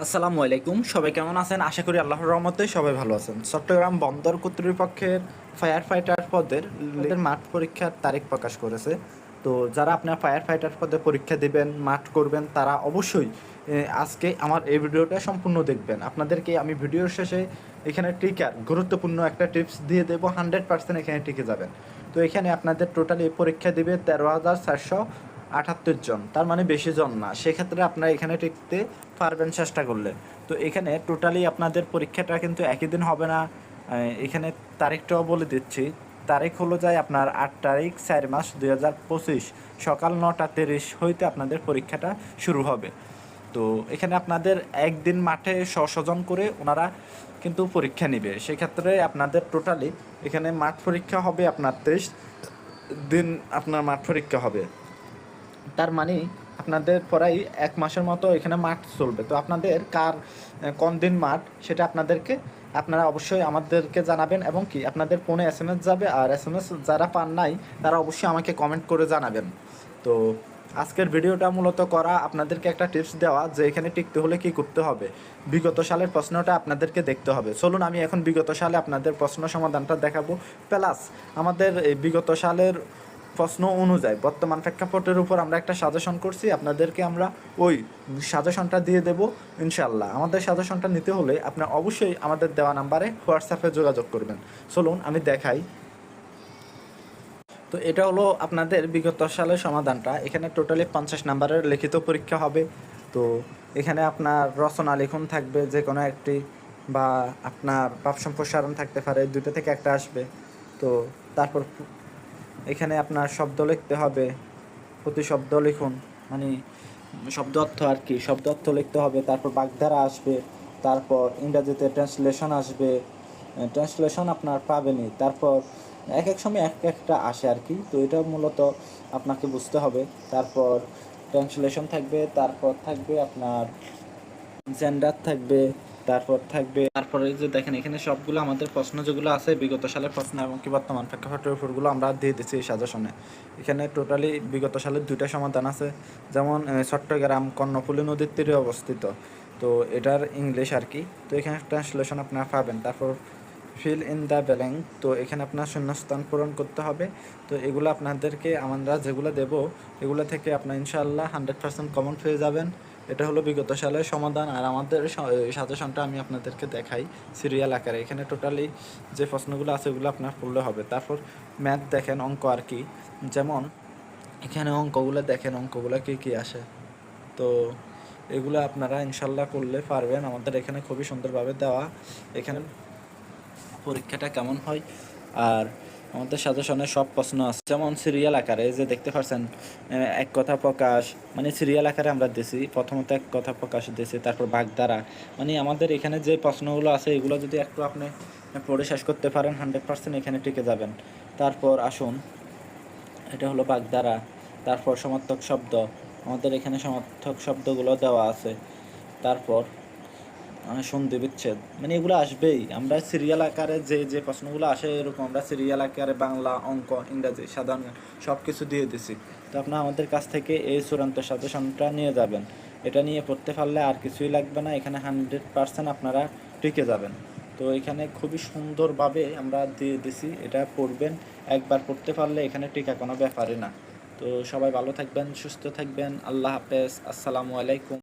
আসসালামু আলাইকুম। সবাই কেমন আছেন? আশা করি আল্লাহর রহমতে সবাই ভালো আছেন। চট্টগ্রাম বন্দর কর্তৃপক্ষের ফায়ার ফাইটার পদের মাঠ পরীক্ষার তারিখ প্রকাশ করেছে। তো যারা আপনার ফায়ার ফাইটার পদে পরীক্ষা দিবেন, মাঠ করবেন, তারা অবশ্যই আজকে আমার এই ভিডিওটা সম্পূর্ণ দেখবেন। আপনাদেরকে আমি ভিডিওর শেষে এখানে টিকার গুরুত্বপূর্ণ একটা টিপস দিয়ে দেবো। হান্ড্রেড পার্সেন্ট এখানে টিকে যাবেন। তো এখানে আপনাদের টোটালি পরীক্ষা দিবে তেরো হাজার চারশো আটাত্তর জন, তার মানে বেশি জন না। সেক্ষেত্রে আপনারা এখানে টিকতে পারবেন চেষ্টা করলে। তো এখানে টোটালি আপনাদের পরীক্ষাটা কিন্তু একই দিন হবে না। এখানে তারিখটাও বলে দিচ্ছি। তারিখ হলো যায় আপনার আট তারিখ, চার মাস দুই হাজার পঁচিশ। সকাল নটা তিরিশ হইতে আপনাদের পরীক্ষাটা শুরু হবে। তো এখানে আপনাদের একদিন মাঠে সসজন করে ওনারা কিন্তু পরীক্ষা নেবে। সেক্ষেত্রে আপনাদের টোটালি এখানে মাঠ পরীক্ষা হবে আপনার তেইশ দিন আপনার মাঠ পরীক্ষা হবে। তার মানে আপনাদের প্রায় এক মাসের মতো এখানে মাঠ চলবে। তো আপনাদের কার কোন দিন মাঠ সেটা আপনাদেরকে, আপনারা অবশ্যই আমাদেরকে জানাবেন এবং কি, আপনাদের ফোনে এস যাবে আর এস যারা পান নাই, তারা অবশ্যই আমাকে কমেন্ট করে জানাবেন। তো আজকের ভিডিওটা মূলত করা আপনাদেরকে একটা টিপস দেওয়া যে এখানে টিকতে হলে কি করতে হবে। বিগত সালের প্রশ্নটা আপনাদেরকে দেখতে হবে। চলুন আমি এখন বিগত সালে আপনাদের প্রশ্ন সমাধানটা দেখাবো। প্লাস আমাদের বিগত সালের প্রশ্ন অনুযায়ী, বর্তমান প্রেক্ষাপটের উপর আমরা একটা সাজেশন করছি, আপনাদেরকে আমরা ওই সাজেশনটা দিয়ে দেব ইনশাল্লাহ আমাদের সাজেশনটা নিতে হলে আপনার অবশ্যই আমাদের দেওয়া নাম্বারে হোয়াটসঅ্যাপে যোগাযোগ করবেন। চলুন, আমি দেখাই। তো এটা হলো আপনাদের বিগত সালের সমাধানটা। এখানে টোটালি পঞ্চাশ নাম্বারের লিখিত পরীক্ষা হবে। তো এখানে আপনার রচনা লিখন থাকবে, যে কোনো একটি, বা আপনার পাপ সম্প্রসারণ থাকতে পারে দুটো থেকে একটা আসবে। তো তারপর এখানে আপনার শব্দ লিখতে হবে, প্রতি শব্দ লিখুন মানে শব্দ অর্থ আর কি, শব্দ অর্থ লিখতে হবে, তারপর বাগধারা আসবে, তারপর ইংরাজিতে ট্রান্সলেশন আসবে ট্রান্সলেশন আপনার পাবেনই, তারপর এক এক সময় এক একটা আসে আর কি, তো এটা মূলত আপনাকে বুঝতে হবে, তারপর ট্রান্সলেশন থাকবে, তারপর থাকবে আপনার জেন্ডার থাকবে তারপর থাকবে তারপরে যে দেখেন, এখানে সবগুলো আমাদের প্রশ্ন যেগুলো আছে, বিগত সালের প্রশ্ন এবং কি বর্তমান প্রেক্ষাপটের উপরগুলো আমরা দিয়ে দিচ্ছি এই সাজেশনে। এখানে টোটালি বিগত সালের দুইটা সমাধান আছে, যেমন চট্টগ্রাম কর্ণফুলী নদীর তীরে অবস্থিত। তো এটার ইংলিশ আর কি। তো এখানে ট্রান্সলেশন আপনারা পাবেন। তারপর ফিল ইন দ্য ব্যালেঙ্ক তো এখানে আপনার শূন্যস্থান পূরণ করতে হবে। তো এগুলো আপনাদেরকে আমরা যেগুলো দেব, এগুলো থেকে আপনার ইনশাআল্লাহ হান্ড্রেড পার্সেন্ট কমন পেয়ে যাবেন। এটা হলো বিগত সালের সমাধান। আর আমাদের সাজেশনটা আমি আপনাদেরকে দেখাই সিরিয়াল আকারে। এখানে টোটালি যে প্রশ্নগুলো আছে ওগুলো আপনার পড়লে হবে। তারপর ম্যাথ দেখেন অঙ্ক আর কি। যেমন এখানে অঙ্কগুলো দেখেন, অঙ্কগুলো কী কী আসে? তো এগুলো আপনারা ইনশাল্লাহ করলে পারবেন। আমাদের এখানে খুবই সুন্দরভাবে দেওয়া। এখানে পরীক্ষাটা কেমন হয়? আর আমাদের সাজেশনে সব প্রশ্ন আছে। যেমন সিরিয়াল আকারে, যে দেখতে পাচ্ছেন এক কথা প্রকাশ মানে সিরিয়াল আকারে আমরা দিছি প্রথমত এক কথা প্রকাশ দিছি তারপর বাগধারা। মানে আমাদের এখানে যে প্রশ্নগুলো আছে, এগুলো যদি একটু আপনি পড়ে শেষ করতে পারেন হান্ড্রেড পার্সেন্ট এখানে টিকে যাবেন। তারপর আসুন, এটা হলো বাগধারা। তারপর সমার্থক শব্দ, আমাদের এখানে সমার্থক শব্দগুলো দেওয়া আছে। তারপর সন্ধি বিচ্ছেদ। মানে এগুলো আসবেই। আমরা সিরিয়াল আকারে যে যে প্রশ্নগুলো আসে এরকম, আমরা সিরিয়াল আকারে বাংলা, অঙ্ক, ইংরাজি, সাধারণ সব কিছু দিয়ে দিছি। তো আপনারা আমাদের কাছ থেকে এই চূড়ান্ত সাজেশনটা নিয়ে যাবেন। এটা নিয়ে পড়তে পারলে আর কিছুই লাগবে না। এখানে হান্ড্রেড পার্সেন্ট আপনারা টিকে যাবেন। তো এখানে খুবই সুন্দরভাবে আমরা দিয়ে দিছি। এটা পড়বেন। একবার পড়তে পারলে এখানে টিকা কোনো ব্যাপারই না। তো সবাই ভালো থাকবেন, সুস্থ থাকবেন। আল্লাহ হাফেজ। আসসালামু আলাইকুম।